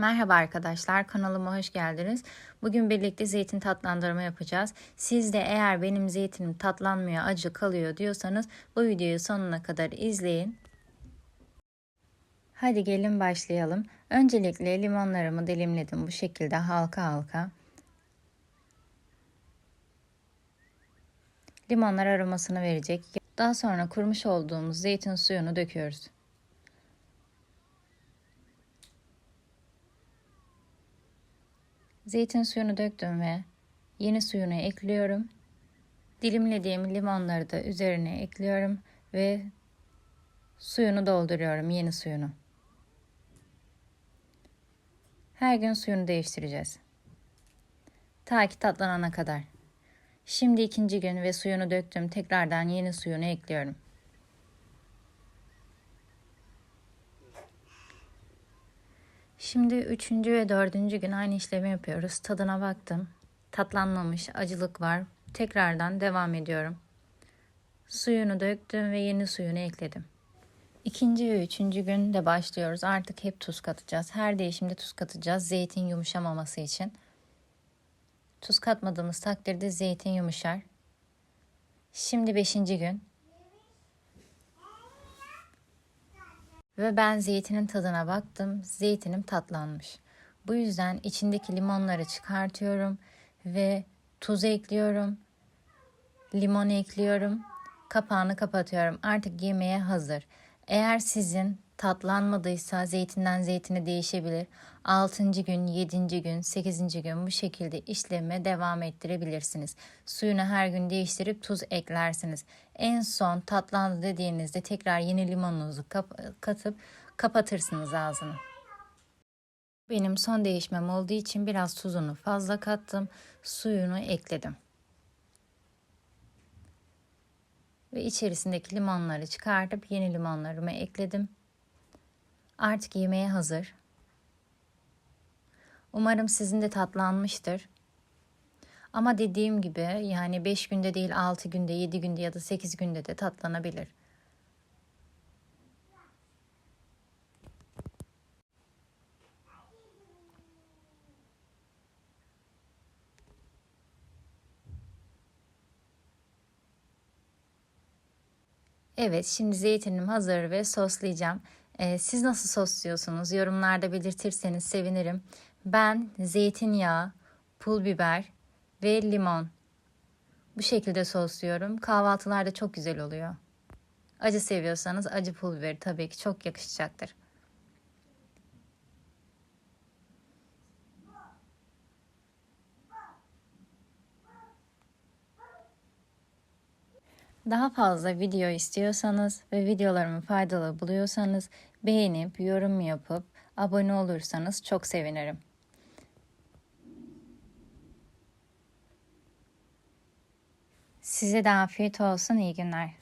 Merhaba arkadaşlar, kanalıma hoş geldiniz. Bugün birlikte zeytin tatlandırma yapacağız. Siz de eğer benim zeytinim tatlanmıyor, acı kalıyor diyorsanız bu videoyu sonuna kadar izleyin. Hadi gelin başlayalım. Öncelikle limonlarımı dilimledim bu şekilde halka halka. Limonlar aromasını verecek. Daha sonra kurumuş olduğumuz zeytin suyunu döküyoruz. Zeytin suyunu döktüm ve yeni suyunu ekliyorum. Dilimlediğim limonları da üzerine ekliyorum ve suyunu dolduruyorum yeni suyunu. Her gün suyunu değiştireceğiz. Ta ki tatlanana kadar. Şimdi ikinci gün ve suyunu döktüm. Tekrardan yeni suyunu ekliyorum. Şimdi üçüncü ve dördüncü gün aynı işlemi yapıyoruz. Tadına baktım. Tatlanmamış, acılık var. Tekrardan devam ediyorum. Suyunu döktüm ve yeni suyunu ekledim. İkinci ve üçüncü gün de başlıyoruz. Artık hep tuz katacağız. Her değişimde tuz katacağız. Zeytin yumuşamaması için. Tuz katmadığımız takdirde zeytin yumuşar. Şimdi beşinci gün. Ve ben zeytinin tadına baktım. Zeytinim tatlanmış. Bu yüzden içindeki limonları çıkartıyorum ve tuz ekliyorum. Limon ekliyorum. Kapağını kapatıyorum. Artık yemeğe hazır. Eğer sizin tatlanmadıysa zeytinden zeytine değişebilir. 6. gün, 7. gün, 8. gün bu şekilde işleme devam ettirebilirsiniz. Suyunu her gün değiştirip tuz eklersiniz. En son tatlandı dediğinizde tekrar yeni limonunuzu kap katıp kapatırsınız ağzını. Benim son değişmem olduğu için biraz tuzunu fazla kattım. Suyunu ekledim. Ve içerisindeki limonları çıkartıp yeni limonlarımı ekledim. Artık yemeğe hazır. Umarım sizin de tatlanmıştır. Ama dediğim gibi yani 5 günde değil 6 günde, 7 günde ya da 8 günde de tatlanabilir. Evet, şimdi zeytinim hazır ve soslayacağım. Ee, siz nasıl sosluyorsunuz? Yorumlarda belirtirseniz sevinirim. Ben zeytinyağı, pul biber ve limon bu şekilde sosluyorum. Kahvaltılarda çok güzel oluyor. Acı seviyorsanız acı pul biberi tabii ki çok yakışacaktır. Daha fazla video istiyorsanız ve videolarımı faydalı buluyorsanız beğenip yorum yapıp abone olursanız çok sevinirim. Size de afiyet olsun, iyi günler.